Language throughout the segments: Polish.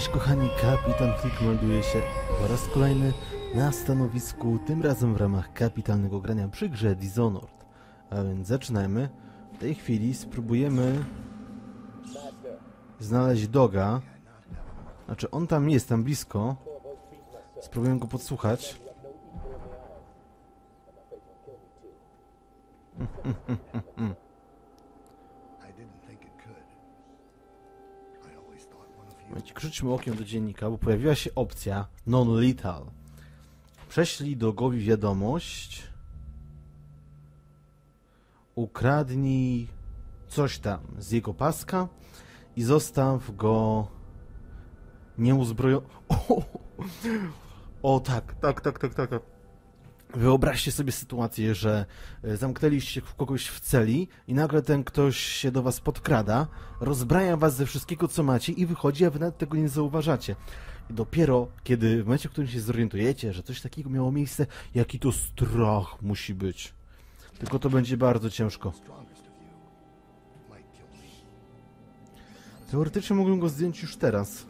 Cześć kochani, kapitan Klik melduje się po raz kolejny na stanowisku, tym razem w ramach kapitalnego grania przy grze Dishonored. A więc zaczynajmy. W tej chwili spróbujemy znaleźć Doga. Znaczy on tam jest, tam blisko. Spróbujemy go podsłuchać. I didn't think it could. I always thought one of you. Momencik, Rzućmy okiem do dziennika, bo pojawiła się opcja non-lethal. Prześlij Dogowi wiadomość. Ukradnij coś tam z jego paska i zostaw go nieuzbrojony. O, o tak, tak, tak, tak, tak. Wyobraźcie sobie sytuację, że e, zamknęliście kogoś w celi i nagle ten ktoś się do was podkrada, rozbraja was ze wszystkiego, co macie i wychodzi, a wy nawet tego nie zauważacie. I dopiero, kiedy w momencie, w którym się zorientujecie, że coś takiego miało miejsce, jaki to strach musi być. Tylko to będzie bardzo ciężko. Teoretycznie mógłbym go zdjąć już teraz.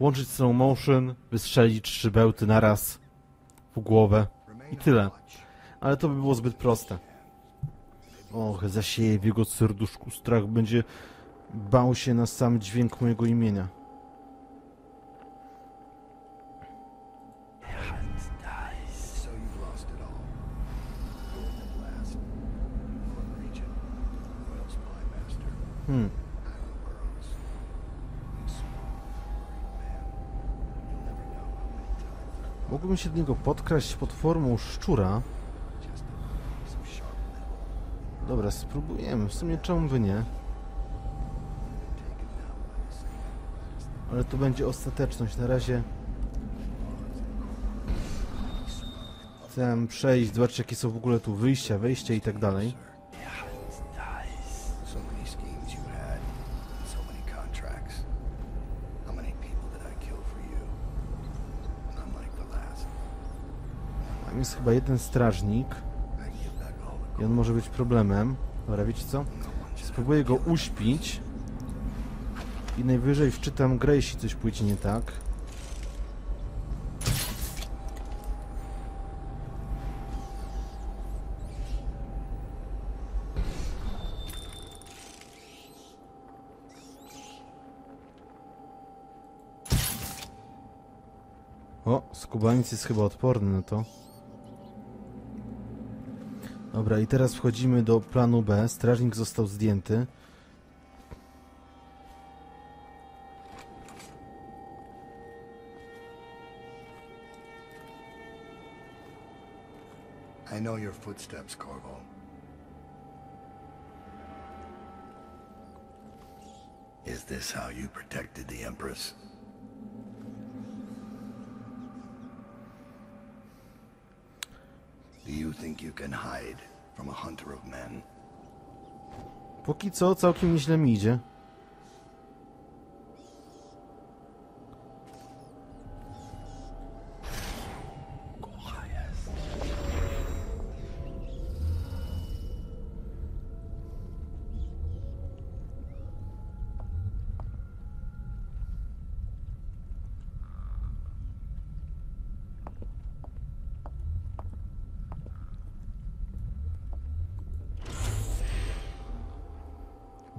Łączyć slow motion, wystrzelić trzy bełty naraz w głowę i tyle. Ale to by było zbyt proste. Och, zasieje w jego serduszku strach, będzie bał się na sam dźwięk mojego imienia. So Mógłbym się do niego podkraść pod formą szczura. Dobra, spróbujemy. W sumie czemu by nie? Ale to będzie ostateczność. Na razie chcę przejść, zobaczyć jakie są w ogóle tu wyjścia, wejścia i tak dalej. So many schemes you had, so many contracts. How many people did I kill for you? And I'm like the last. Tam jest chyba jeden strażnik I on może być problemem. Dobra, wiecie co? Spróbuję go uśpić i najwyżej wczytam grę, jeśli coś pójdzie nie tak. O, skubaniec jest chyba odporny na to. Dobra, i teraz wchodzimy do planu B. Strażnik został zdjęty. I know your footsteps, Corvo. Is this how you protected the Empress? Do you think you can hide from a hunter of men? Póki co całkiem nieźle mi idzie.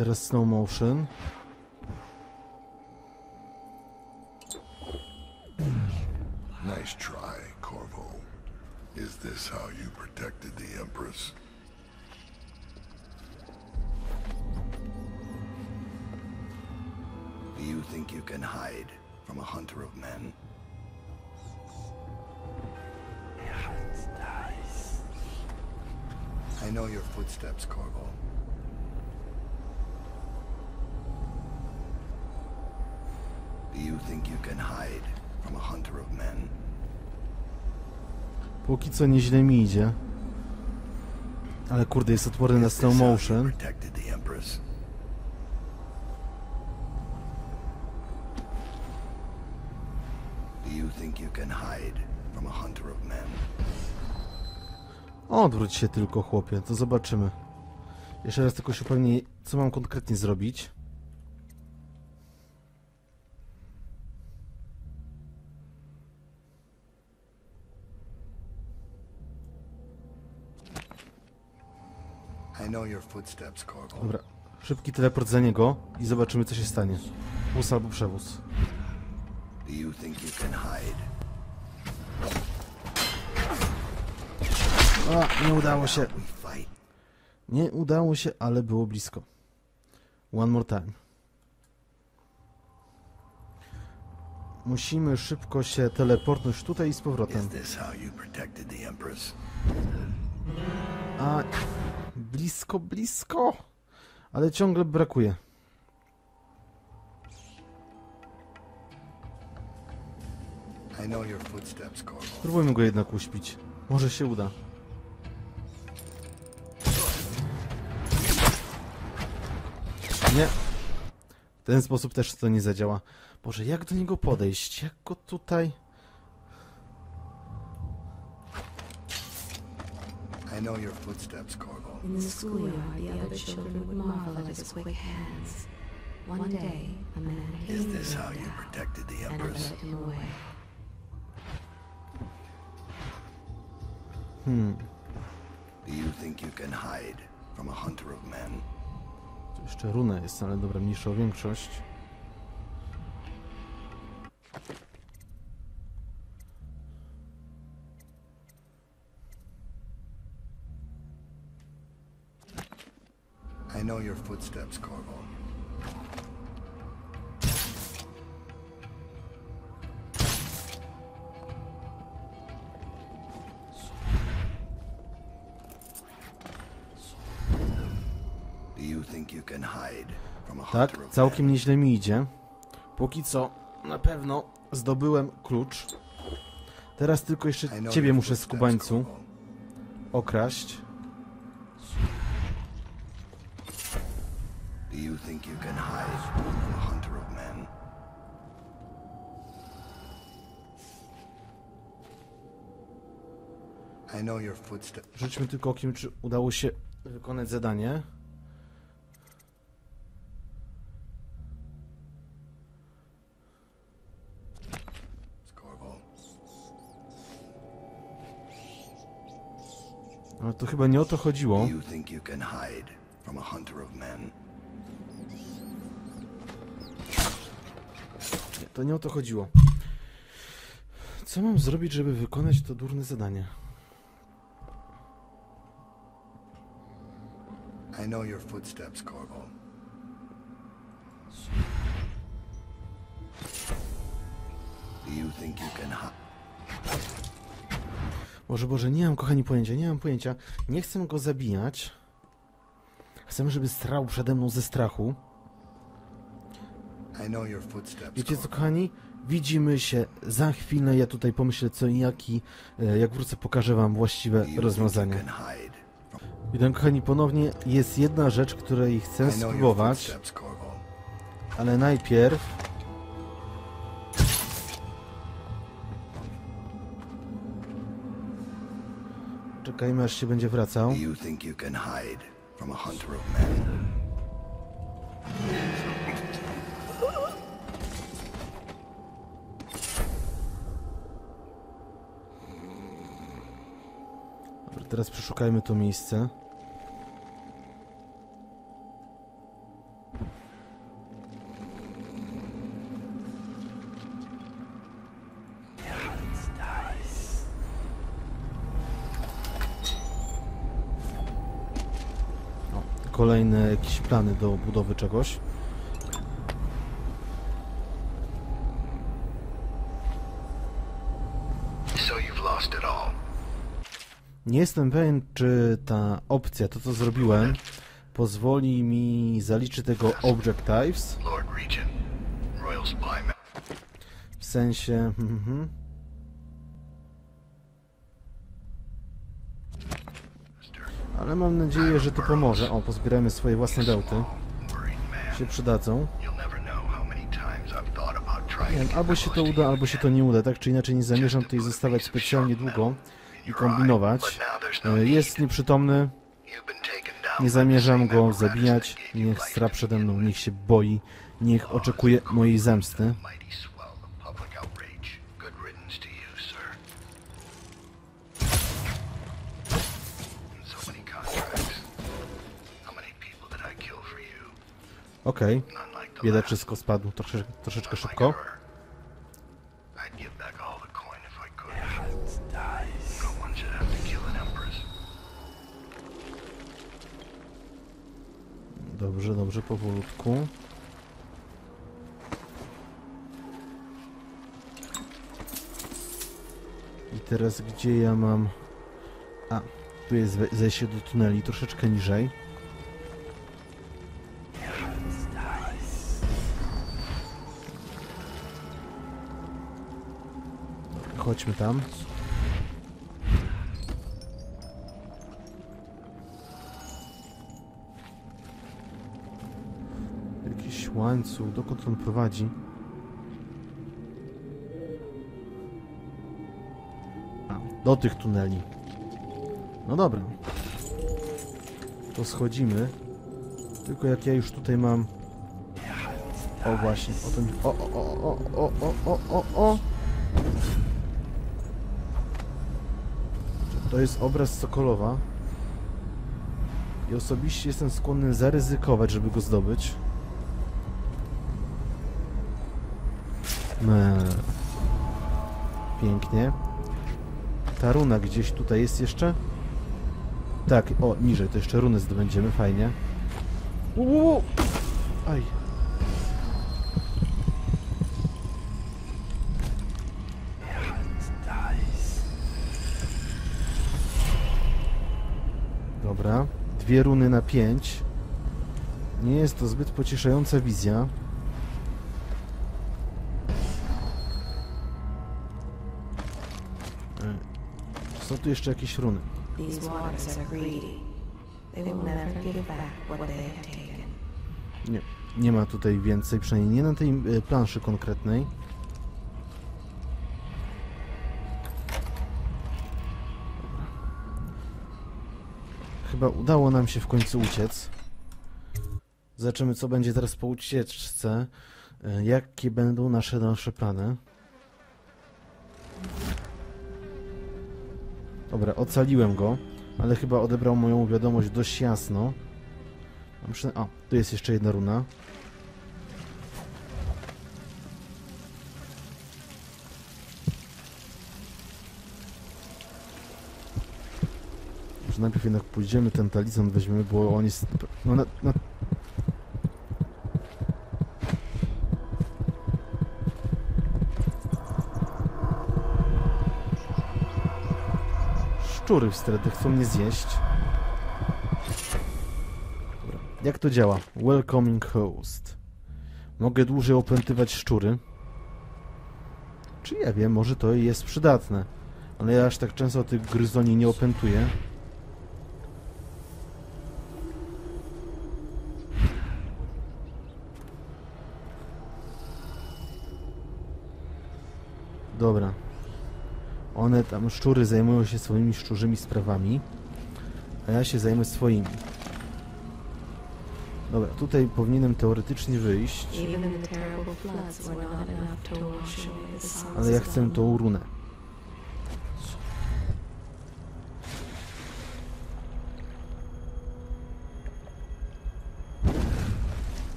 Teraz slow motion. Nice try, Corvo. Is this how you protected the Empress? Do you think you can hide from a hunter of men? I know your footsteps, Corvo. You think you can hide from a hunter of men? Póki co nieźle mi idzie. Ale kurde, jest odporny na slow motion. Odwróć się tylko, chłopie, to zobaczymy. Jeszcze raz tylko się upewnię, co mam konkretnie zrobić. Dobra, szybki teleport za niego i zobaczymy co się stanie. Bus albo przewóz. A, nie udało się. Nie udało się, ale było blisko. One more time. Musimy szybko się teleportnąć tutaj i z powrotem. A blisko, blisko, ale ciągle brakuje. Spróbujmy go jednak uśpić. Może się uda. Nie. W ten sposób też to nie zadziała. Boże, jak do niego podejść? Jak go tutaj... I know your footsteps, Corvo. In the schoolyard, the other children would marvel at his quick hands. One day, a man came Is to this how you protected the and Empress? led him away. Hmm. Do you think you can hide from a hunter of men? Tu jeszcze runa jest, ale dobra, mniejsza o większość. Know your footsteps, Corvo. Tak, całkiem nieźle mi idzie. Póki co, na pewno zdobyłem klucz. Teraz tylko jeszcze ciebie muszę, skubańcu, okraść. I know your footsteps. Rzućmy tylko okiem, czy udało się wykonać zadanie. Ale to chyba nie o to chodziło. Do you think you can hide from a hunter of men? Nie, to nie o to chodziło. Co mam zrobić, żeby wykonać to durne zadanie? I know your footsteps, Corvo. Do you think you can? Boże, Boże, nie mam, kochani, pojęcia, nie mam pojęcia. Nie chcę go zabijać. Chcę, żeby strał przede mną ze strachu. Wiecie co, kochani? Widzimy się za chwilę. Ja tutaj pomyślę co i jaki. e, Jak wrócę, pokażę wam właściwe rozwiązanie. Witam, kochani, ponownie jest jedna rzecz, której chcę spróbować, ale najpierw... Czekajmy, aż się będzie wracał. You think you can hide from a hunter of men? Teraz przeszukajmy to miejsce. Kolejne jakieś plany do budowy czegoś. Nie jestem pewien, czy ta opcja, to co zrobiłem, pozwoli mi zaliczyć tego Objectives. W sensie. mhm. Ale mam nadzieję, że to pomoże. O, pozbieramy swoje własne bełty. Się przydadzą. Nie wiem, albo się to uda, albo się to nie uda. Tak czy inaczej, nie zamierzam tutaj zostawać specjalnie długo i kombinować. E, jest nieprzytomny. Nie zamierzam go zabijać. Niech stra przede mną, niech się boi. Niech oczekuje mojej zemsty. Okej. Okay. Biedaczysko spadł troszeczkę szybko. Dobrze, dobrze, powolutku. I teraz gdzie ja mam... A, tu jest zejście do tuneli, troszeczkę niżej. Chodźmy tam. łańcuch, dokąd on prowadzi. A, do tych tuneli. No dobra. To schodzimy. Tylko jak ja już tutaj mam... O właśnie, o ten... O, o, o, o, o, o, o, o! To jest obraz Sokolowa. I osobiście jestem skłonny zaryzykować, żeby go zdobyć. Pięknie. Ta runa gdzieś tutaj jest jeszcze? Tak, o, niżej, to jeszcze runę zdobędziemy, fajnie. Uuu! Aj. Dobra, dwie runy na pięć. Nie jest to zbyt pocieszająca wizja. Tu jeszcze jakieś runy? Nie, nie ma tutaj więcej, przynajmniej nie na tej e, planszy konkretnej. Chyba udało nam się w końcu uciec. Zobaczymy, co będzie teraz po ucieczce. e, Jakie będą nasze dalsze plany. Dobra, ocaliłem go, ale chyba odebrał moją wiadomość dość jasno. Przyna- O, tu jest jeszcze jedna runa. Może najpierw jednak pójdziemy, ten talizman weźmiemy, bo on jest... No, na, na... Szczury wstredy chcą mnie zjeść. Dobra. Jak to działa? Welcoming host. Mogę dłużej opętywać szczury. Czy ja wiem, może to jest przydatne. Ale ja aż tak często tych gryzoni nie opętuję. Dobra. One tam, szczury, zajmują się swoimi szczurzymi sprawami, a ja się zajmę swoimi. Dobra, tutaj powinienem teoretycznie wyjść, ale ja chcę tą runę.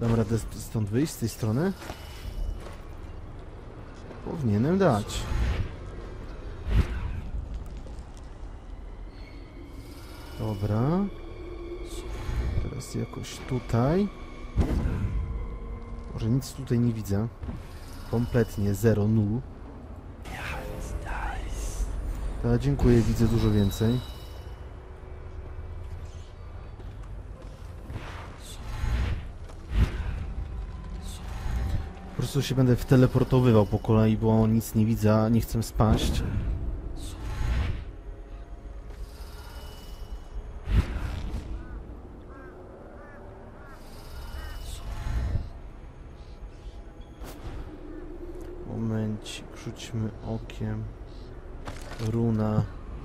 Dam radę st- stąd wyjść, z tej strony? Powinienem dać. Dobra. Teraz jakoś tutaj. Może nic tutaj nie widzę. Kompletnie, zero, nul. Tak, dziękuję, widzę dużo więcej. Po prostu się będę wteleportowywał po kolei, bo nic nie widzę, nie chcę spaść. Momencik, rzućmy okiem. Runa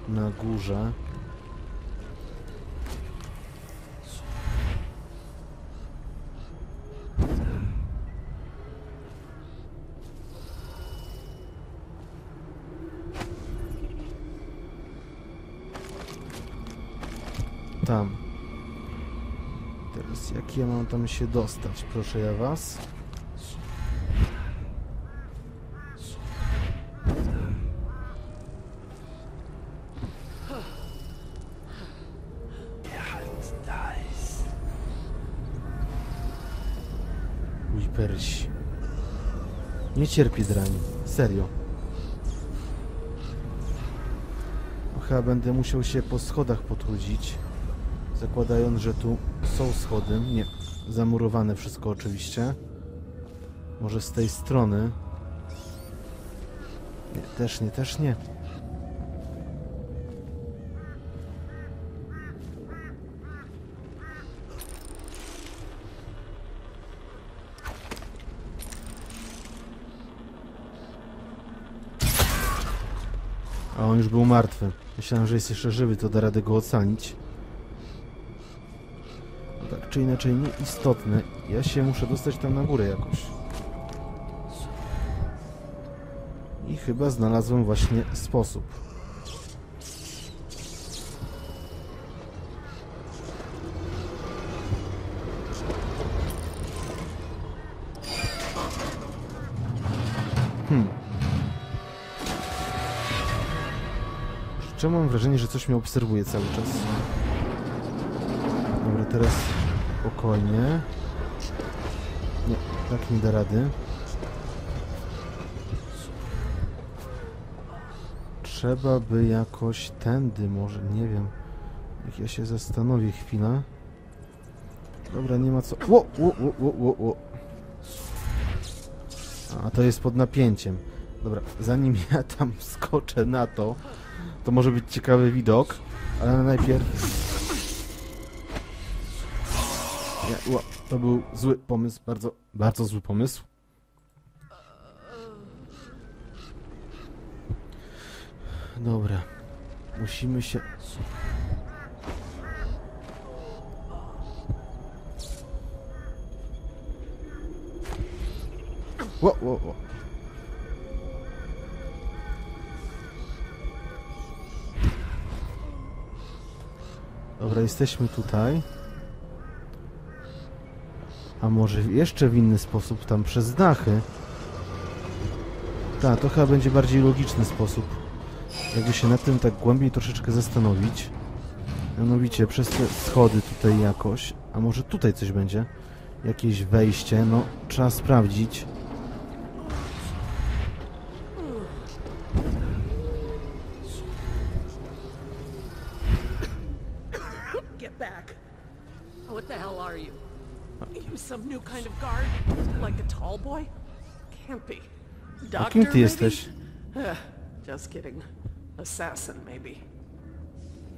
na górze. Tam. Teraz jak ja mam tam się dostać? Proszę ja was. Cierpię drani. Serio. Chyba będę musiał się po schodach potrudzić. Zakładając, że tu są schody. Nie. Zamurowane wszystko oczywiście. Może z tej strony. Nie, też nie, też nie. A on już był martwy. Myślałem, że jest jeszcze żywy, to da radę go ocalić. No tak czy inaczej nieistotne. Ja się muszę dostać tam na górę jakoś. I chyba znalazłem właśnie sposób. Czemu mam wrażenie, że coś mnie obserwuje cały czas? Dobra, teraz spokojnie. Nie, tak nie da rady. Trzeba by jakoś tędy może, nie wiem. Niech ja się zastanowię chwilę. Dobra, nie ma co... Ło, ło, ło, ło, ło. A, to jest pod napięciem. Dobra, zanim ja tam skoczę na to, to może być ciekawy widok, ale najpierw... Ła, to był zły pomysł, bardzo, bardzo zły pomysł. Dobra, musimy się... Ło, ło, ło. Dobra, jesteśmy tutaj. A może jeszcze w inny sposób, tam przez dachy? Tak, to chyba będzie bardziej logiczny sposób. Jakby się nad tym tak głębiej troszeczkę zastanowić. Mianowicie przez te schody tutaj jakoś. A może tutaj coś będzie? Jakieś wejście, no trzeba sprawdzić. Ty jesteś? Eh, Just kidding. Assassin, maybe.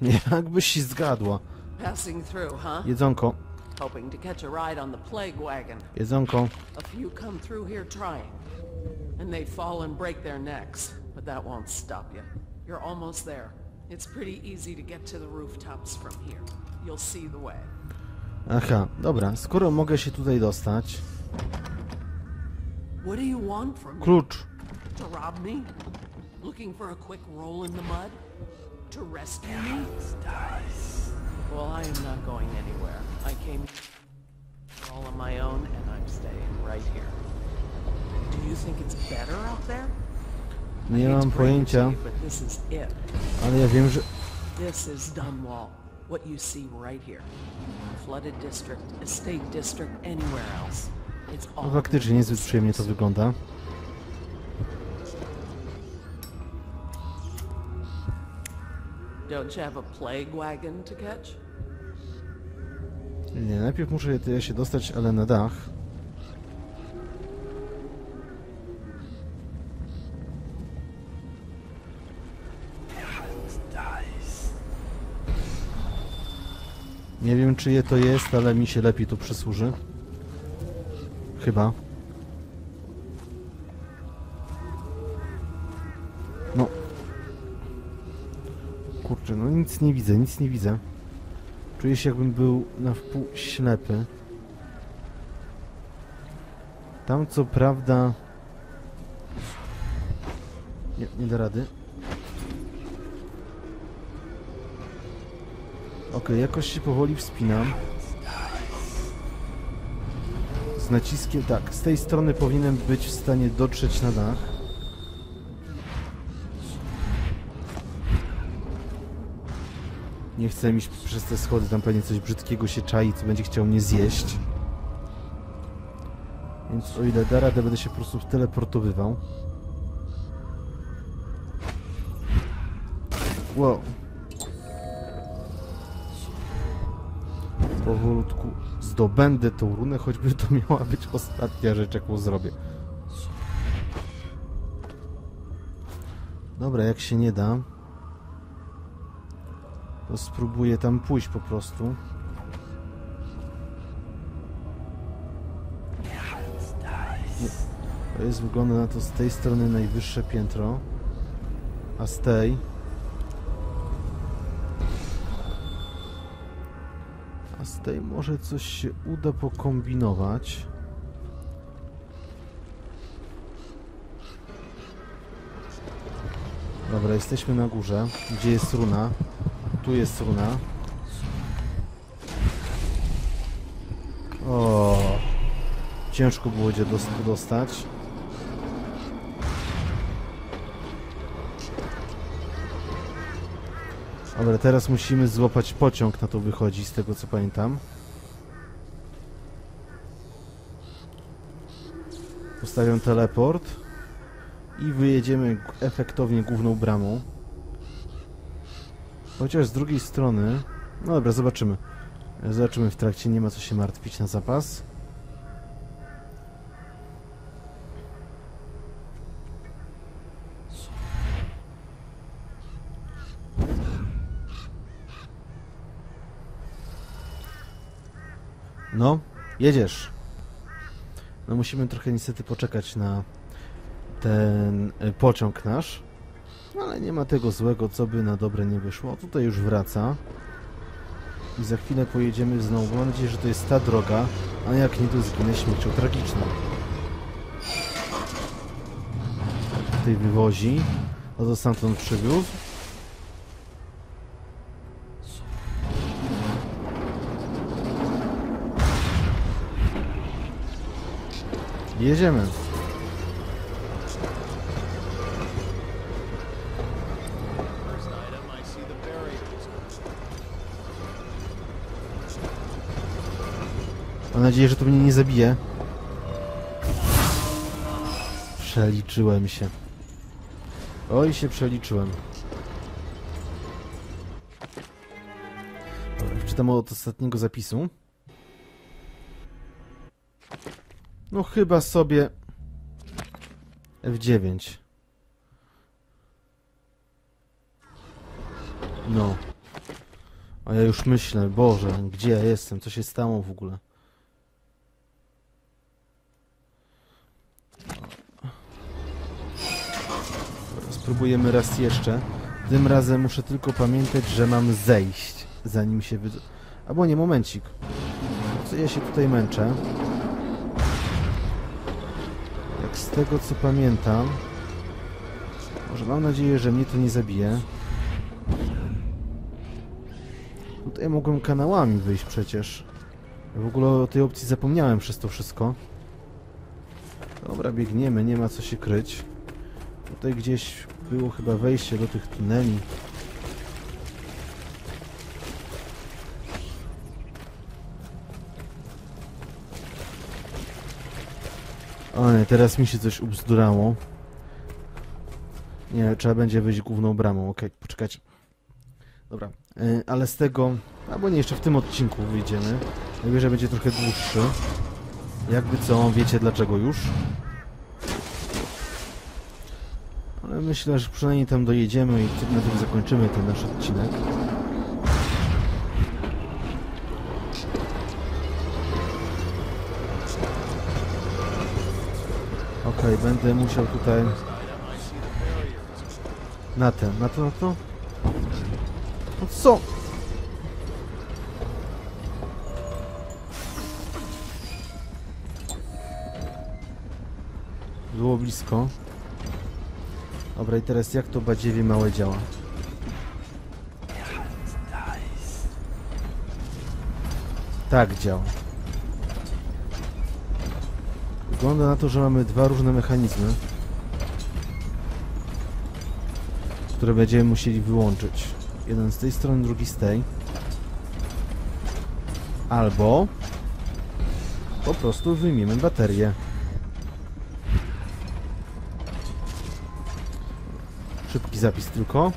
Jakbyś się zgadła. Passing through, huh? Jedzonko, Hoping to catch a ride on the plague wagon. jedzonko. A few come through here trying. And they fall and break their necks. But that won't stop you. You're almost there. It's pretty easy to get to the rooftops from here. You'll see the way. Aha, dobra, skoro mogę się tutaj dostać. Klucz. To rob me? Looking for a quick roll in the mud? To rescue me? Well, I am not going anywhere. I came all on my own, and I'm staying right here. Do you think it's better out there? Nie mam pojęcia, you, But this is it. ale ja wiem, że... This is Dunwall. What you see right here. Flooded district, estate district, anywhere else. It's all No faktycznie niezbyt przyjemnie to wygląda. Don't you have a plague wagon to catch? Nie, najpierw muszę się dostać, ale na dach. Nie wiem czyje to jest, ale mi się lepiej tu przysłuży. Chyba. No. Kurczę, no nic nie widzę, nic nie widzę. Czuję się jakbym był na wpół ślepy. Tam co prawda... Nie, nie da rady. Okej, jakoś się powoli wspinam. z naciskiem... Tak, z tej strony powinienem być w stanie dotrzeć na dach. Nie chcę iść przez te schody, tam pewnie coś brzydkiego się czai, co będzie chciał mnie zjeść. Więc o ile da radę, będę się po prostu teleportowywał. Wow. Powolutku zdobędę tą runę, choćby to miała być ostatnia rzecz, jaką zrobię. Dobra, jak się nie da, to spróbuję tam pójść po prostu. Nie. To jest, wygląda na to z tej strony najwyższe piętro, a z tej A z tej może coś się uda pokombinować. Dobra, jesteśmy na górze. Gdzie jest runa? Tu jest runa. O, ciężko było gdzie dos- dostać. Dobra, teraz musimy złapać pociąg, na to wychodzi, z tego co pamiętam. Ustawiam teleport i wyjedziemy efektownie główną bramą. Chociaż z drugiej strony... No dobra, zobaczymy. Zobaczymy w trakcie, nie ma co się martwić na zapas. No, jedziesz. No musimy trochę niestety poczekać na ten e, pociąg nasz. Ale nie ma tego złego, co by na dobre nie wyszło. Tutaj już wraca. I za chwilę pojedziemy znowu. Mam nadzieję, że to jest ta droga, a jak nie, to zginę śmiercią tragiczną. Tutaj wywozi. No to stamtąd przywiózł. Jedziemy. Mam nadzieję, że to mnie nie zabije. Przeliczyłem się. Oj, się przeliczyłem. Dobra, wczytam od ostatniego zapisu. No chyba sobie F9. No. A ja już myślę, Boże, gdzie ja jestem? Co się stało w ogóle? Dobra, Spróbujemy raz jeszcze. Tym razem muszę tylko pamiętać, że mam zejść, zanim się wy... Albo nie, momencik. Co ja się tutaj męczę? Jak z tego co pamiętam... Może mam nadzieję, że mnie to nie zabije. Tutaj mogłem kanałami wyjść przecież. W ogóle o tej opcji zapomniałem przez to wszystko. Dobra, biegniemy, nie ma co się kryć. Tutaj gdzieś było chyba wejście do tych tuneli. O nie, teraz mi się coś ubzdurało. Nie, trzeba będzie wyjść główną bramą. Okej, poczekajcie. Dobra, y, ale z tego, albo nie, jeszcze w tym odcinku wyjdziemy. Najwyżej będzie trochę dłuższy. Jakby co, wiecie dlaczego już. Ale myślę, że przynajmniej tam dojedziemy i na tym zakończymy ten nasz odcinek. Okej, będę musiał tutaj... Na ten, na to, na to? No co? Było blisko. Dobra, i teraz jak to badziewie małe działa? Tak działa. Wygląda na to, że mamy dwa różne mechanizmy, które będziemy musieli wyłączyć. Jeden z tej strony, drugi z tej. Albo po prostu wyjmiemy baterię. Szybki zapis tylko.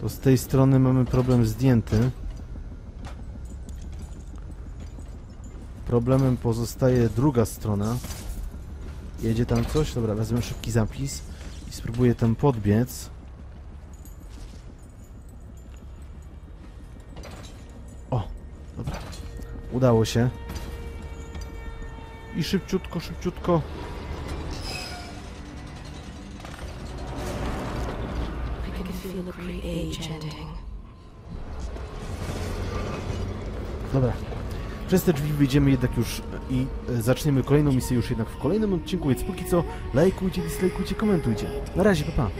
To z tej strony mamy problem zdjęty. Problemem pozostaje druga strona. Jedzie tam coś? Dobra, wezmę szybki zapis i spróbuję tam podbiec. Udało się. I szybciutko, szybciutko. Dobra. Przez te drzwi wyjdziemy jednak już i e, zaczniemy kolejną misję już jednak w kolejnym odcinku, więc póki co lajkujcie, dislajkujcie, komentujcie. Na razie, pa pa.